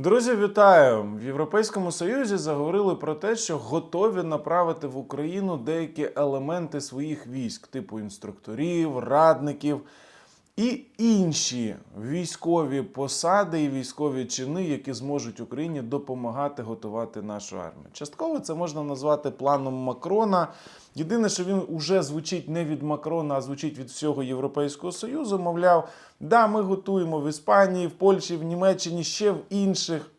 Друзі, вітаю! В Європейському Союзі заговорили про те, що готові направити в Україну деякі елементи своїх військ, типу інструкторів, радників і інші військові посади і військові чини, які зможуть Україні допомагати готувати нашу армію. Частково це можна назвати планом Макрона. Єдине, що він уже звучить не від Макрона, а звучить від всього Європейського Союзу. Мовляв, да, ми готуємо в Іспанії, в Польщі, в Німеччині, ще в інших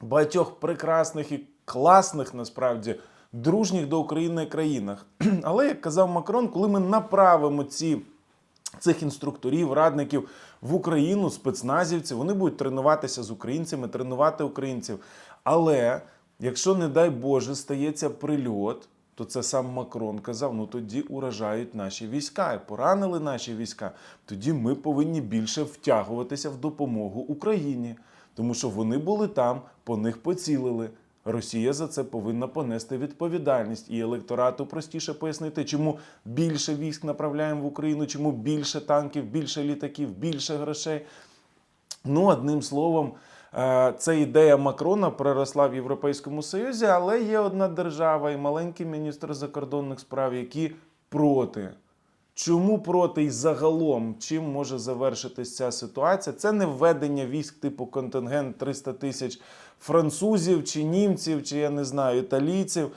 багатьох прекрасних і класних насправді дружніх до України країнах. Але як казав Макрон, коли ми направимо ці цих інструкторів, радників в Україну, спецназівці, вони будуть тренуватися з українцями, тренувати українців. Але якщо, не дай Боже, стається прильот, то це сам Макрон казав: ну тоді уражають наші війська, поранили наші війська. Тоді ми повинні більше втягуватися в допомогу Україні, тому що вони були там, по них поцілили. Росія за це повинна понести відповідальність і електорату простіше пояснити, чому більше військ направляємо в Україну, чому більше танків, більше літаків, більше грошей. Ну, одним словом, е, ця ідея Макрона проросла в Європейському Союзі, але є одна держава і маленький міністр закордонних справ, які проти. Чому проти і загалом чим може завершитись ця ситуація? Це не введення військ типу контингент 300 тисяч французів чи німців, чи я не знаю, італійців.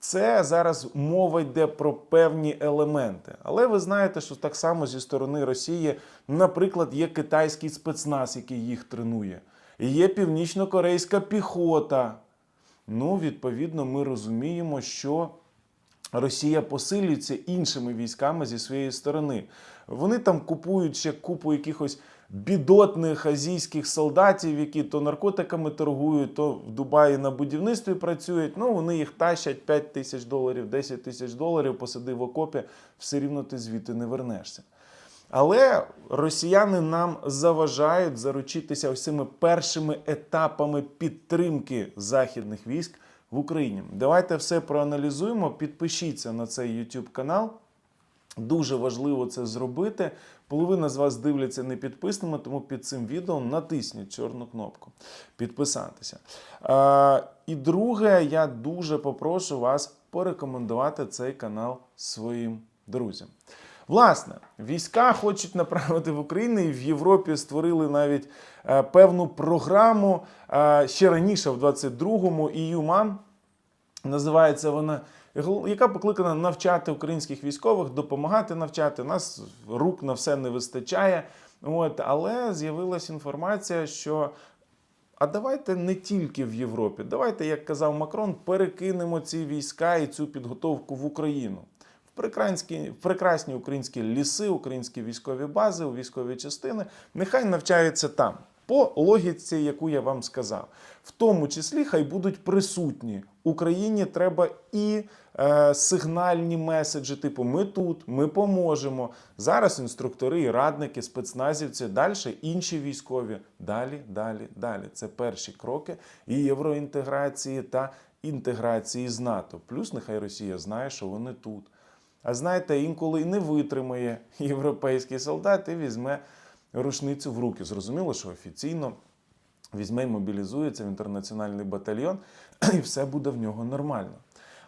Це зараз мова йде про певні елементи. Але ви знаєте, що так само зі сторони Росії, наприклад, є китайський спецназ, який їх тренує, і є північно-корейська піхота. Ну, відповідно, ми розуміємо, що Росія посилюється іншими військами зі своєї сторони. Вони там купують ще купу якихось бідотних азійських солдатів, які то наркотиками торгують, то в Дубаї на будівництві працюють. Ну, вони їх тащать 5 тисяч доларів, 10 тисяч доларів, посади в окопі, все рівно ти звідти не вернешся. Але росіяни нам заважають заручитися ось цими першими етапами підтримки західних військ в Україні. Давайте все проаналізуємо. Підпишіться на цей YouTube канал. Дуже важливо це зробити. Половина з вас дивляться не підписними, тому під цим відео натисніть чорну кнопку підписатися. Е, і друге, я дуже попрошу вас порекомендувати цей канал своїм друзям. Власне, війська хочуть направити в Україну і в Європі створили навіть е, певну програму е, ще раніше, в 22-му EU-MAN, називається вона, яка покликана навчати українських військових, допомагати навчати. Нас рук на все не вистачає. От, але з'явилася інформація, що. А давайте не тільки в Європі. Давайте, як казав Макрон, перекинемо ці війська і цю підготовку в Україну. Прекрасні, прекрасні українські ліси, українські військові бази, військові частини. Нехай навчаються там. По логіці, яку я вам сказав, в тому числі хай будуть присутні Україні. Треба і е, сигнальні меседжі, типу Ми тут, ми поможемо. Зараз інструктори, і радники, спецназівці, далі інші військові. Далі, далі, далі. Це перші кроки і євроінтеграції та інтеграції з НАТО. Плюс нехай Росія знає, що вони тут. А знаєте, інколи не витримає європейський солдат і візьме рушницю в руки. Зрозуміло, що офіційно візьме і мобілізується в інтернаціональний батальйон, і все буде в нього нормально.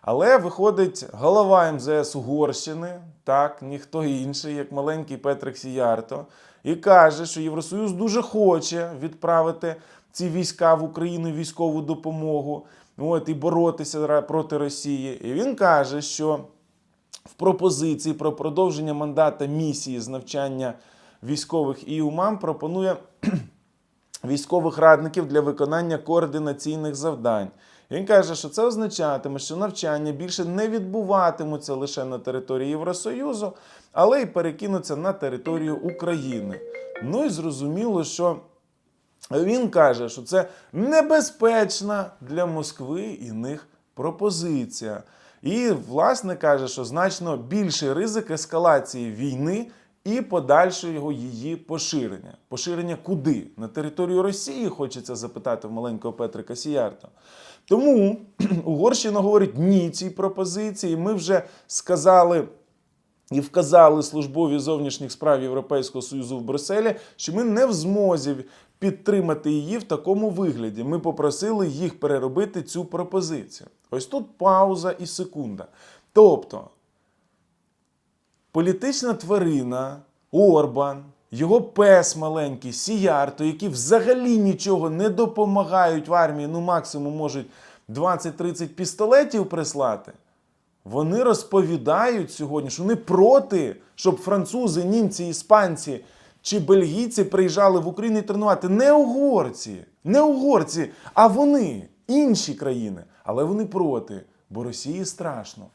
Але виходить голова МЗС Угорщини, так, ніхто інший, як маленький Петрик Сіярто, і каже, що Євросоюз дуже хоче відправити ці війська в Україну військову допомогу, от, і боротися проти Росії. І він каже, що в пропозиції про продовження мандата місії з навчання військових і УМАМ пропонує військових радників для виконання координаційних завдань. Він каже, що це означатиме, що навчання більше не відбуватимуться лише на території Євросоюзу, але й перекинуться на територію України. Ну і зрозуміло, що він каже, що це небезпечна для Москви і них пропозиція. І, власне, каже, що значно більший ризик ескалації війни і подальшого її поширення. Поширення куди? На територію Росії хочеться запитати в маленького Петрика Сіярто. Тому Угорщина говорить ні цій пропозиції. Ми вже сказали. І вказали службові зовнішніх справ Європейського Союзу в Брюсселі, що ми не в змозі підтримати її в такому вигляді. Ми попросили їх переробити цю пропозицію. Ось тут пауза і секунда. Тобто, політична тварина Орбан, його пес маленький, Сіярто, які взагалі нічого не допомагають в армії, ну максимум можуть 20-30 пістолетів прислати. Вони розповідають сьогодні, що вони проти, щоб французи, німці, іспанці чи бельгійці приїжджали в Україну і тренувати. Не угорці, не угорці, а вони, інші країни. Але вони проти, бо Росії страшно.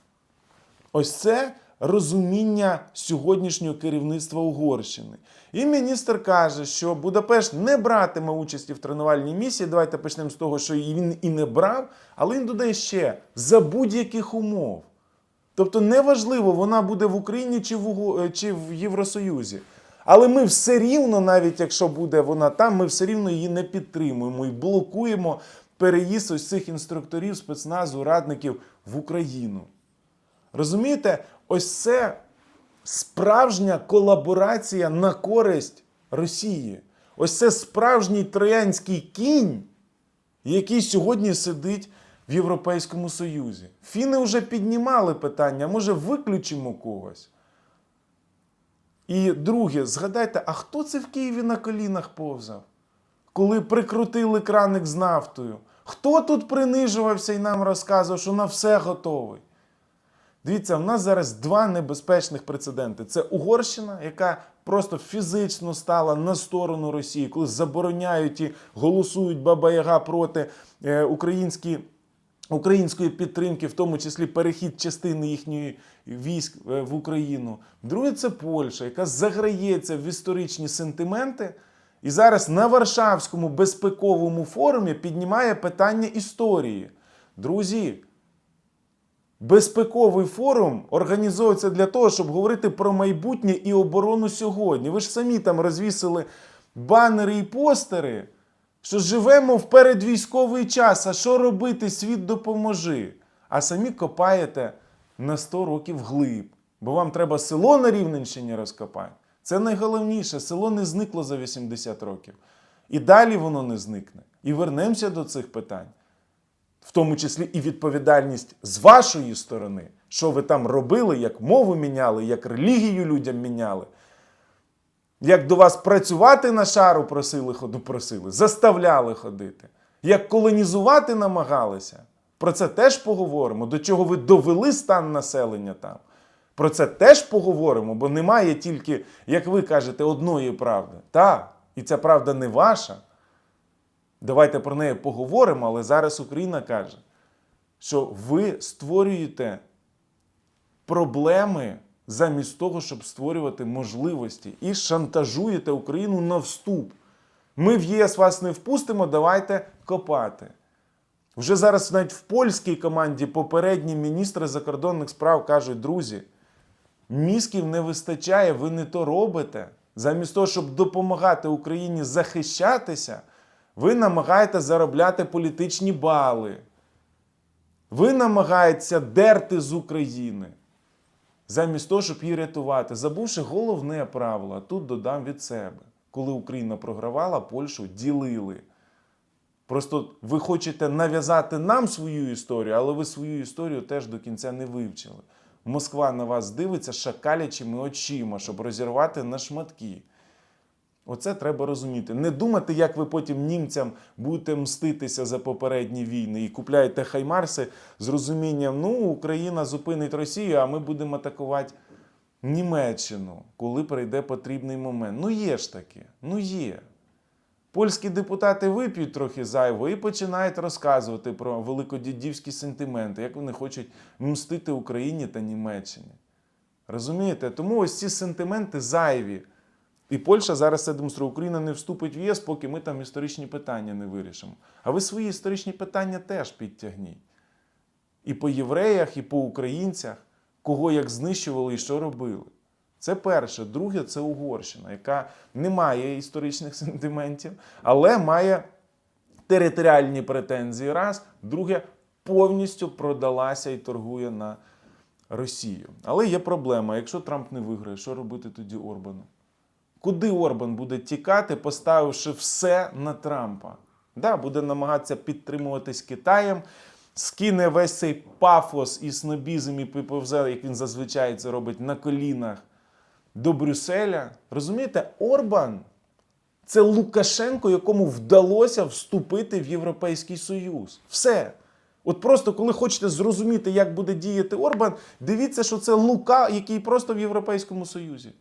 Ось це розуміння сьогоднішнього керівництва Угорщини. І міністр каже, що Будапешт не братиме участі в тренувальній місії. Давайте почнемо з того, що він і не брав, але він додає ще за будь-яких умов. Тобто неважливо, вона буде в Україні чи в, е, чи в Євросоюзі. Але ми все рівно, навіть якщо буде вона там, ми все рівно її не підтримуємо і блокуємо переїзд ось цих інструкторів, спецназу, радників в Україну. Розумієте, ось це справжня колаборація на користь Росії. Ось це справжній троянський кінь, який сьогодні сидить в Європейському Союзі. Фіни вже піднімали питання, може виключимо когось. І друге, згадайте, а хто це в Києві на колінах повзав? Коли прикрутили краник з нафтою? Хто тут принижувався і нам розказував, що на все готовий? Дивіться, в нас зараз два небезпечних прецеденти: це Угорщина, яка просто фізично стала на сторону Росії, коли забороняють і голосують Баба-Яга проти е, українські, української підтримки, в тому числі перехід частини їхньої військ е, в Україну. Друге, це Польща, яка заграється в історичні сентименти. І зараз на Варшавському безпековому форумі піднімає питання історії. Друзі, Безпековий форум організовується для того, щоб говорити про майбутнє і оборону сьогодні. Ви ж самі там розвісили банери і постери, що живемо в передвійськовий час. А що робити? Світ допоможи. А самі копаєте на 100 років глиб. Бо вам треба село на Рівненщині розкопати. Це найголовніше. Село не зникло за 80 років. І далі воно не зникне. І вернемося до цих питань в тому числі і відповідальність з вашої сторони, що ви там робили, як мову міняли, як релігію людям міняли. Як до вас працювати на шару просили, ходу просили, заставляли ходити. Як колонізувати намагалися. Про це теж поговоримо. До чого ви довели стан населення там. Про це теж поговоримо, бо немає тільки, як ви кажете, одної правди. Так, і ця правда не ваша. Давайте про неї поговоримо, але зараз Україна каже, що ви створюєте проблеми замість того, щоб створювати можливості і шантажуєте Україну на вступ. Ми в ЄС вас не впустимо, давайте копати. Вже зараз навіть в польській команді попередні міністри закордонних справ кажуть, друзі, мізків не вистачає, ви не то робите. Замість того, щоб допомагати Україні захищатися, ви намагаєтеся заробляти політичні бали. Ви намагаєтеся дерти з України. Замість того, щоб її рятувати, забувши головне правило, тут додам від себе. Коли Україна програвала, Польщу ділили. Просто ви хочете нав'язати нам свою історію, але ви свою історію теж до кінця не вивчили. Москва на вас дивиться шакалячими очима, щоб розірвати на шматки. Оце треба розуміти. Не думати, як ви потім німцям будете мститися за попередні війни і купляєте хаймарси з розумінням, ну, Україна зупинить Росію, а ми будемо атакувати Німеччину, коли прийде потрібний момент. Ну, є ж таке, ну є. Польські депутати вип'ють трохи зайво і починають розказувати про великодідівські сентименти, як вони хочуть мстити Україні та Німеччині. Розумієте? Тому ось ці сентименти зайві. І Польща зараз це демонструє. Україна не вступить в ЄС, поки ми там історичні питання не вирішимо. А ви свої історичні питання теж підтягніть. І по євреях, і по українцях, кого як знищували і що робили. Це перше. Друге, це Угорщина, яка не має історичних сентиментів, але має територіальні претензії. Раз. Друге, повністю продалася і торгує на Росію. Але є проблема. Якщо Трамп не виграє, що робити тоді Орбану? Куди Орбан буде тікати, поставивши все на Трампа? Да, буде намагатися підтримуватись Китаєм, скине весь цей пафос і снобізм і поповзе, як він зазвичай це робить на колінах до Брюсселя. Розумієте, Орбан це Лукашенко, якому вдалося вступити в Європейський Союз. Все. От просто коли хочете зрозуміти, як буде діяти Орбан, дивіться, що це Лука, який просто в Європейському Союзі.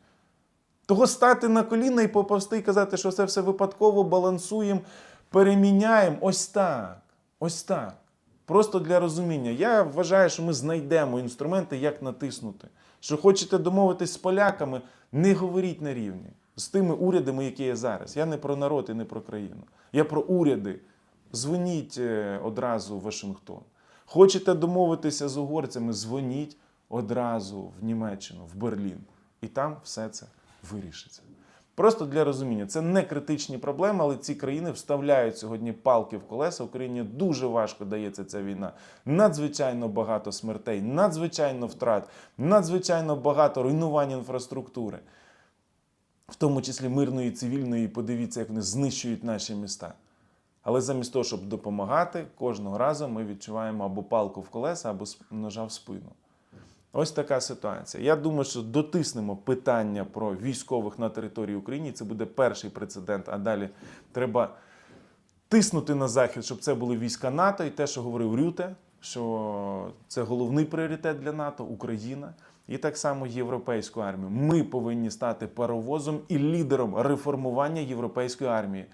Того стати на коліна і поповсти і казати, що це все випадково балансуємо, переміняємо. Ось так. Ось так. Просто для розуміння. Я вважаю, що ми знайдемо інструменти, як натиснути. Що хочете домовитись з поляками, не говоріть на рівні з тими урядами, які є зараз. Я не про народ і не про країну. Я про уряди. Дзвоніть е, одразу в Вашингтон. Хочете домовитися з угорцями, дзвоніть одразу в Німеччину, в Берлін. І там все це вирішиться. Просто для розуміння, це не критичні проблеми, але ці країни вставляють сьогодні палки в колеса. Україні дуже важко дається ця війна. Надзвичайно багато смертей, надзвичайно втрат, надзвичайно багато руйнувань інфраструктури, в тому числі мирної і цивільної. Подивіться, як вони знищують наші міста. Але замість того, щоб допомагати, кожного разу ми відчуваємо або палку в колеса, або ножа в спину. Ось така ситуація. Я думаю, що дотиснемо питання про військових на території України. Це буде перший прецедент. А далі треба тиснути на захід, щоб це були війська НАТО, і те, що говорив Рюте, що це головний пріоритет для НАТО Україна. І так само європейську армію. Ми повинні стати паровозом і лідером реформування європейської армії.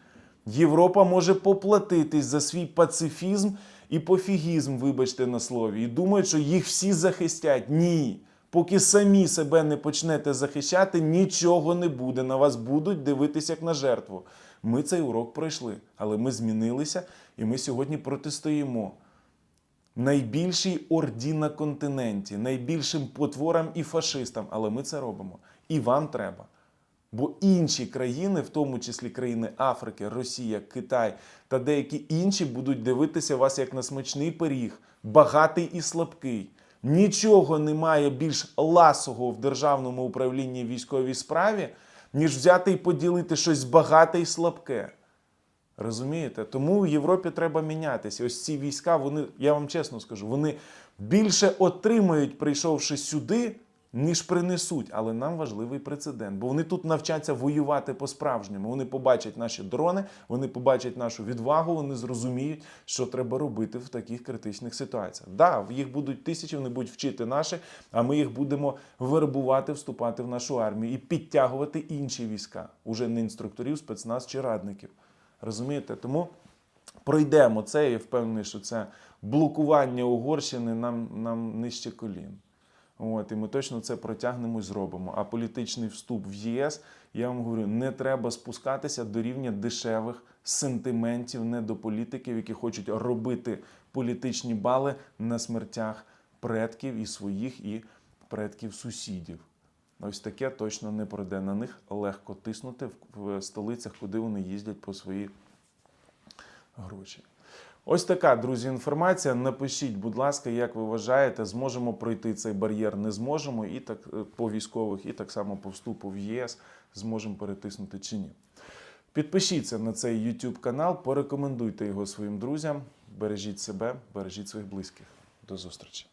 Європа може поплатитись за свій пацифізм і пофігізм, вибачте на слові, і думають, що їх всі захистять. Ні. Поки самі себе не почнете захищати, нічого не буде. На вас будуть дивитися як на жертву. Ми цей урок пройшли, але ми змінилися і ми сьогодні протистоїмо найбільшій орді на континенті, найбільшим потворам і фашистам. Але ми це робимо. І вам треба. Бо інші країни, в тому числі країни Африки, Росія, Китай та деякі інші, будуть дивитися вас як на смачний пиріг, багатий і слабкий. Нічого немає більш ласого в державному управлінні військовій справі, ніж взяти і поділити щось багате і слабке. Розумієте? Тому в Європі треба мінятися. Ось ці війська, вони, я вам чесно скажу, вони більше отримають, прийшовши сюди, ніж принесуть. Але нам важливий прецедент, бо вони тут навчаться воювати по-справжньому. Вони побачать наші дрони, вони побачать нашу відвагу, вони зрозуміють, що треба робити в таких критичних ситуаціях. Да, їх будуть тисячі, вони будуть вчити наші, а ми їх будемо вербувати, вступати в нашу армію і підтягувати інші війська, уже не інструкторів, спецназ чи радників. Розумієте? Тому пройдемо це. Я впевнений, що це блокування Угорщини нам, нам нижче колін. От, і ми точно це протягнемо і зробимо. А політичний вступ в ЄС, я вам говорю, не треба спускатися до рівня дешевих сентиментів, не до політиків, які хочуть робити політичні бали на смертях предків і своїх, і предків сусідів. Ось таке точно не пройде. На них легко тиснути в- столицях, куди вони їздять по свої гроші. Ось така, друзі, інформація. Напишіть, будь ласка, як ви вважаєте, зможемо пройти цей бар'єр, не зможемо, і так е, по військових, і так само по вступу в ЄС зможемо перетиснути чи ні. Підпишіться на цей YouTube канал, порекомендуйте його своїм друзям. Бережіть себе, бережіть своїх близьких. До зустрічі.